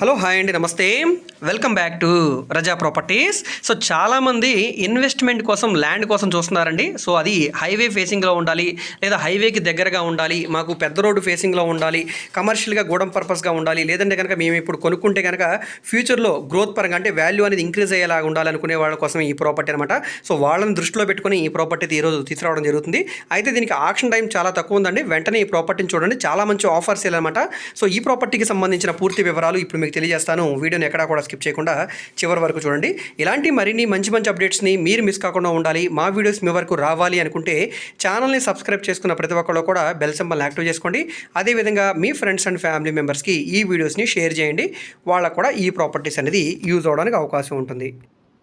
Hello hi అండి నమస్తే. Welcome back to Raza properties so చాలామంది ఇన్వెస్ట్మెంట్ కోసం ల్యాండ్ కోసం చూస్తున్నారండి. సో అది హైవే ఫేసింగ్లో ఉండాలి లేదా హైవేకి దగ్గరగా ఉండాలి మాకు పెద్ద రోడ్డు ఫేసింగ్లో ఉండాలి కమర్షియల్గా గూడెం పర్పస్గా ఉండాలి లేదంటే కనుక మేము ఇప్పుడు కొనుక్కుంటే కనుక ఫ్యూచర్లో గ్రోత్ పరంగా అంటే వాల్యూ అనేది ఇంక్రీజ్ అయ్యేలా ఉండాలి అనుకునే వాళ్ళ కోసం ఈ ప్రాపర్టీ అనమాట సో వాళ్ళని దృష్టిలో పెట్టుకుని ఈ ప్రాపర్టీ ఈరోజు తీసుకురావడం జరుగుతుంది. అయితే దీనికి ఆక్షన్ టైం చాలా తక్కువ ఉందండి. వెంటనే ఈ ప్రాపర్టీని చూడండి. చాలా మంచి ఆఫర్స్ అనమాట సో ఈ ప్రాపర్టీకి సంబంధించిన పూర్తి వివరాలు ఇప్పుడు మీకు తెలియజేస్తాను. వీడియోని ఎక్కడా కూడా స్కిప్ చేయకుండా చివరి వరకు చూడండి. ఇలాంటి మరిన్ని మంచి మంచి అప్డేట్స్ని మీరు మిస్ కాకుండా ఉండాలి. మా వీడియోస్ మీ వరకు రావాలి అనుకుంటే ఛానల్ని సబ్స్క్రైబ్ చేసుకున్న ప్రతి ఒక్కళ్ళు కూడా బెల్ సింబల్ని యాక్టివ్ చేసుకోండి. అదేవిధంగా మీ ఫ్రెండ్స్ అండ్ ఫ్యామిలీ మెంబర్స్కి ఈ వీడియోస్ని షేర్ చేయండి. వాళ్ళకు కూడా ఈ ప్రాపర్టీస్ అనేది యూజ్ అవడానికి అవకాశం ఉంటుంది.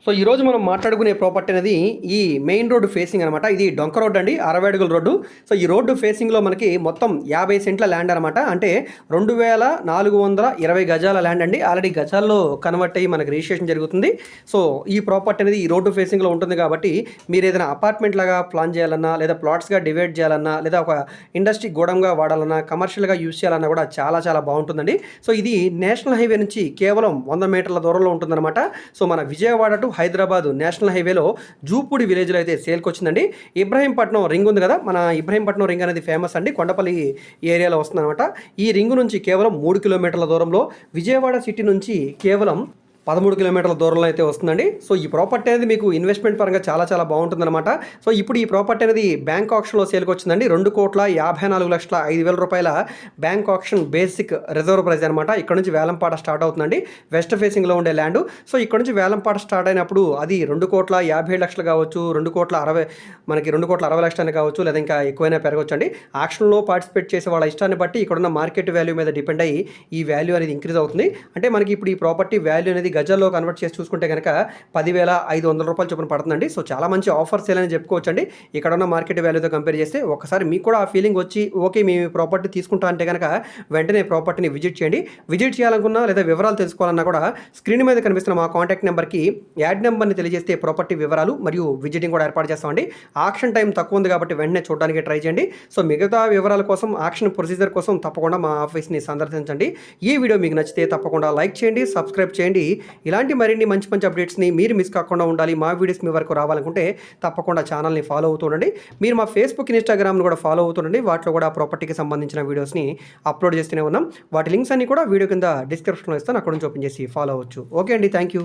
సో ఈరోజు మనం మాట్లాడుకునే ప్రాపర్టీ అనేది ఈ మెయిన్ రోడ్డు ఫేసింగ్ అనమాట. ఇది డొంక రోడ్ అండి అరవై అడుగుల రోడ్డు. సో ఈ రోడ్డు ఫేసింగ్లో మనకి మొత్తం యాభై సెంట్ల ల్యాండ్ అనమాట. అంటే రెండు వేల నాలుగు వందల ఇరవై గజాల ల్యాండ్ అండి. ఆల్రెడీ గజాల్లో కన్వర్ట్ అయ్యి మనకి రిజిస్ట్రేషన్ జరుగుతుంది. సో ఈ ప్రాపర్టీ అనేది ఈ రోడ్డు ఫేసింగ్లో ఉంటుంది కాబట్టి మీరు ఏదైనా అపార్ట్మెంట్ లాగా ప్లాన్ చేయాలన్నా లేదా ప్లాట్స్గా డివైడ్ చేయాలన్నా లేదా ఒక ఇండస్ట్రీ గోడంగా వాడాలన్నా కమర్షియల్గా యూజ్ చేయాలన్నా కూడా చాలా చాలా బాగుంటుందండి. సో ఇది నేషనల్ హైవే నుంచి కేవలం వంద మీటర్ల దూరంలో ఉంటుందన్నమాట. సో మన విజయవాడ టు హైదరాబాద్ నేషనల్ హైవేలో జూపూడి విలేజ్లో అయితే సేల్కి వచ్చిందండి ఇబ్రహీంపట్నం రింగ్ ఉంది కదా మన ఇబ్రహీంపట్నం రింగ్ అనేది ఫేమస్ అండి. కొండపల్లి ఏరియాలో వస్తుందన్నమాట. ఈ రింగ్ నుంచి కేవలం మూడు కిలోమీటర్ల దూరంలో విజయవాడ సిటీ నుంచి కేవలం పదమూడు కిలోమీటర్ల దూరంలో అయితే వస్తుందండి. సో ఈ ప్రాపర్టీ అనేది మీకు ఇన్వెస్ట్మెంట్ పరంగా చాలా చాలా బాగుంటుందన్నమాట. సో ఇప్పుడు ఈ ప్రాపర్టీ అనేది బ్యాంక్ ఆప్షన్లో సేల్కి వచ్చిందండి. రెండు కోట్ల యాభై నాలుగు లక్షల ఐదు వేల రూపాయల bank option basic reserve price అనమాట ఇక్కడ నుంచి వేలంపాట స్టార్ట్ అవుతుందండి. వెస్ట్ ఫేసింగ్లో ఉండే ల్యాండ్. సో ఇక్కడ నుంచి వేలంపాట స్టార్ట్ అయినప్పుడు అది రెండు కోట్ల యాభై లక్షలు కావచ్చు రెండు కోట్ల అరవై మనకి రెండు కోట్ల అరవై లక్షలు కావచ్చు లేదా ఇంకా ఎక్కువైనా పెరగవచ్చు అండి ఆక్షన్లో పార్టిసిపేట్ చేసే వాళ్ళ ఇష్టాన్ని బట్టి ఇక్కడున్న మార్కెట్ వాల్యూ మీద డిపెండ్ అయ్యి ఈ వాల్యూ అనేది ఇంక్రీజ్ అవుతుంది. అంటే మనకి ఇప్పుడు ఈ ప్రాపర్టీ వాల్యూ అనేది గజాల్లో కన్వర్ట్ చేసి చూసుకుంటే కనుక పదివేల ఐదు వందల రూపాయలు చొప్పున పడుతుందండి. సో చాలా మంచి ఆఫర్ సేల్ అని చెప్పుకోవచ్చు అండి ఇక్కడ ఉన్న మార్కెట్ వాల్యూతో కంపేర్ చేస్తే ఒకసారి మీకు కూడా ఆ ఫీలింగ్ వచ్చి ఓకే మేము ఈ ప్రాపర్టీ తీసుకుంటా అంటే కనుక వెంటనే ప్రాపర్టీని విజిట్ చేయండి. విజిట్ చేయాలనుకున్నా లేదా వివరాలు తెలుసుకోవాలన్నా కూడా స్క్రీన్ మీద కనిపిస్తున్న మా కాంటాక్ట్ నెంబర్కి యాడ్ నెంబర్ని తెలియజేస్తే ప్రాపర్టీ వివరాలు మరియు విజిటింగ్ కూడా ఏర్పాటు చేస్తామండి. ఆక్షన్ టైం తక్కువ ఉంది కాబట్టి వెంటనే చూడడానికి ట్రై చేయండి. సో మిగతా వివరాల కోసం ఆక్షన్ ప్రొసీజర్ కోసం తప్పకుండా మా ఆఫీస్ని సందర్శించండి. ఈ వీడియో మీకు నచ్చితే తప్పకుండా లైక్ చేయండి సబ్స్క్రైబ్ చేయండి. ఇలాంటి మరిన్ని మంచి మంచి అప్డేట్స్ని మీరు మిస్ కాకుండా ఉండాలి. మా వీడియోస్ మీ వరకు రావాలనుకుంటే తప్పకుండా ఛానల్ని ఫాలో అవుతుండండి మీరు మా ఫేస్బుక్ ఇన్స్టాగ్రామ్ను కూడా ఫాలో అవుతుండండి వాటిలో కూడా ప్రాపర్టీకి సంబంధించిన వీడియోస్ని అప్లోడ్ చేస్తూనే ఉన్నాం. వాటి లింక్స్ అన్ని కూడా వీడియో కింద డిస్క్రిప్షన్లో ఇస్తాను. అక్కడ నుంచి ఓపెన్ చేసి ఫాలో అవ్వచ్చు. ఓకే అండి. Thank you.